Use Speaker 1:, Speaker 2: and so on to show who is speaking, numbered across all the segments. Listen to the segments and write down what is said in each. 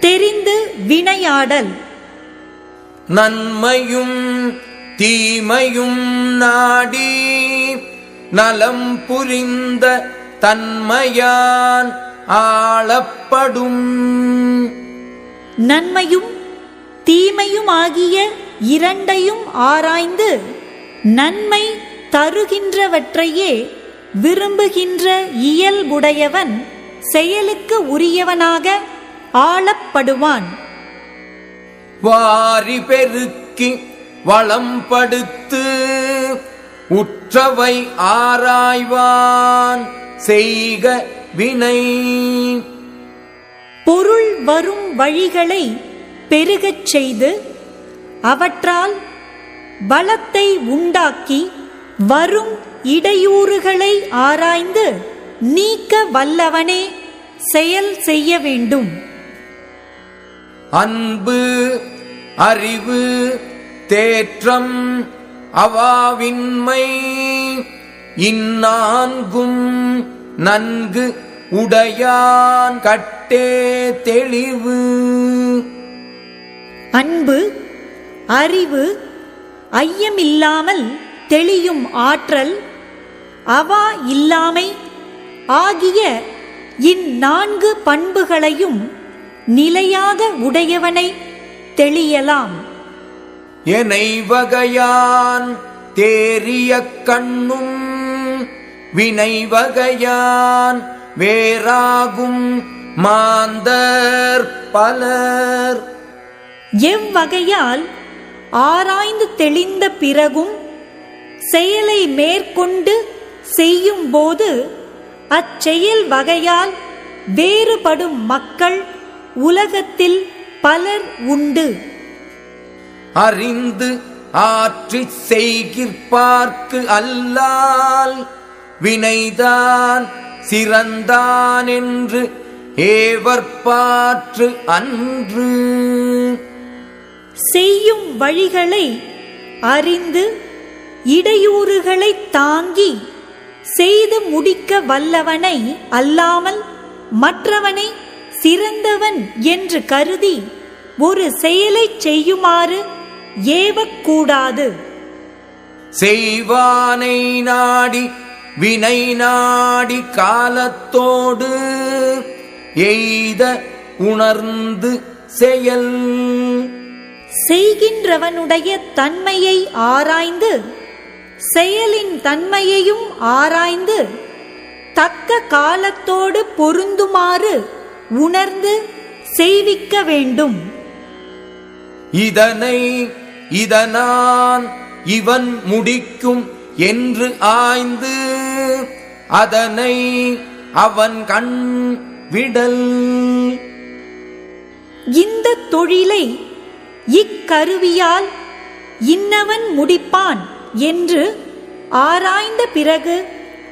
Speaker 1: தெரிந்து வினையாடல்.
Speaker 2: நன்மையும் தீமையும் நாடி நலம் புரிந்த தன்மையான் ஆளப்படும்.
Speaker 1: நன்மையும் தீமையுமாகிய இரண்டையும் ஆராய்ந்து நன்மை தருகின்றவற்றையே விரும்புகின்ற இயல்புடையவன் செயலுக்கு உரியவனாக ஆளப்படுவான்.
Speaker 2: வாரி பெருக்கி வளம்படுத்து உற்றவை ஆராய்வான். செய்க வினை.
Speaker 1: பொருள் வரும் வழிகளை பெருகச் செய்து அவற்றால் பலத்தை உண்டாக்கி வரும் இடையூறுகளை ஆராய்ந்து நீக்க வல்லவனே செயல் செய்ய வேண்டும்.
Speaker 2: அன்பு அறிவு தேற்றம் அவாவின்மை இந்நான்கும் நன்கு உடையான் கட்டே தெளிவு.
Speaker 1: அன்பு அறிவு ஐயமில்லாமல் தெளியும் ஆற்றல் அவா இல்லாமை ஆகிய இந்நான்கு பண்புகளையும் நிலையாக உடையவனை தெளியலாம்.
Speaker 2: வகையான் தேறிய கண்ணும் வினை வகையான் வேறாகும் மாந்தர் பலர்.
Speaker 1: எவ்வகையால் ஆராய்ந்து தெளிந்த பிறகும் செயலை மேற்கொண்டு செய்யும்போது அச்செயல் வகையால் வேறுபடும் மக்கள் உலகத்தில் பலர் உண்டு.
Speaker 2: அறிந்து ஆற்றிச் செய்கிற்பார்க்கு அல்லால் வினைதான் சிறந்தான் என்று ஏவற்பாற்று அன்று.
Speaker 1: செய்யும் வழிகளை அறிந்து இடையூறுகளை தாங்கி செய்து முடிக்க வல்லவனை அல்லாமல் மற்றவனை சிறந்தவன் என்று கருதி ஒரு செயலைச் செய்யுமாறு ஏவக்கூடாது.
Speaker 2: செய்வானை நாடி வினை நாடி காலத்தோடு எய்த உணர்ந்து செயல்.
Speaker 1: செய்கின்றவனுடைய தன்மையை ஆராய்ந்து செயலின் தன்மையையும் ஆராய்ந்து தக்க காலத்தோடு பொருந்துமாறு உணர்ந்து செய்விக்க வேண்டும்.
Speaker 2: இதனை இதனான் இவன் முடிக்கும் என்று ஆய்ந்து அதனை அவன் கண் விடல்.
Speaker 1: இந்த தொழிலை இக்கருவியால் இன்னவன் முடிப்பான் என்று ஆராய்ந்த பிறகு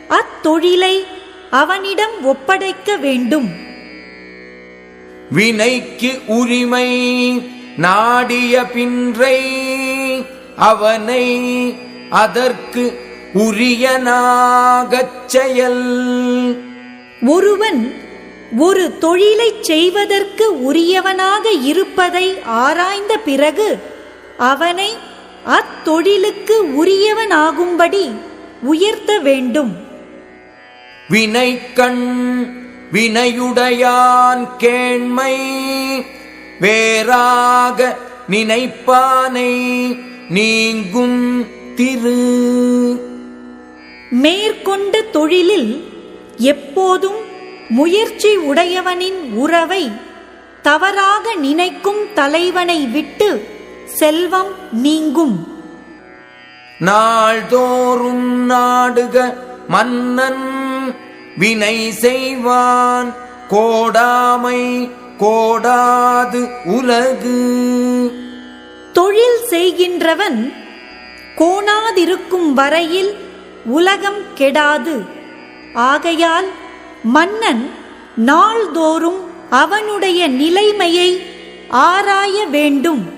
Speaker 1: அத்தொழிலை அவனிடம் ஒப்படைக்க வேண்டும்.
Speaker 2: வினைக்கு உரிமை நாடிய பின்றை அவனை அதற்கு உரியனாகச் செயல்.
Speaker 1: ஒருவன் ஒரு தொழிலைச் செய்வதற்கு உரியவனாக இருப்பதை ஆராய்ந்த பிறகு அவனை அத்தொழிலுக்கு உரியவனாகும்படி உயர்த்த வேண்டும்.
Speaker 2: வினைக்கண் வினையுடையான் கேண்மை வேறாக நினைப்பானை நீங்கும் திரு.
Speaker 1: மேற்கொண்ட தொழிலில் எப்போதும் முயற்சி உடையவனின் உறவை தவறாக நினைக்கும் தலைவனை விட்டு செல்வம் நீங்கும்.
Speaker 2: நாள்தோறும் நாடுக மன்னன் வினை செய்வான். கோடாமை கோடாது உலகு.
Speaker 1: தொழில் செய்கின்றவன் கோணாதிருக்கும் வரையில் உலகம் கெடாது. ஆகையால் மன்னன் நாள்தோறும் அவனுடைய நிலைமையை ஆராய வேண்டும்.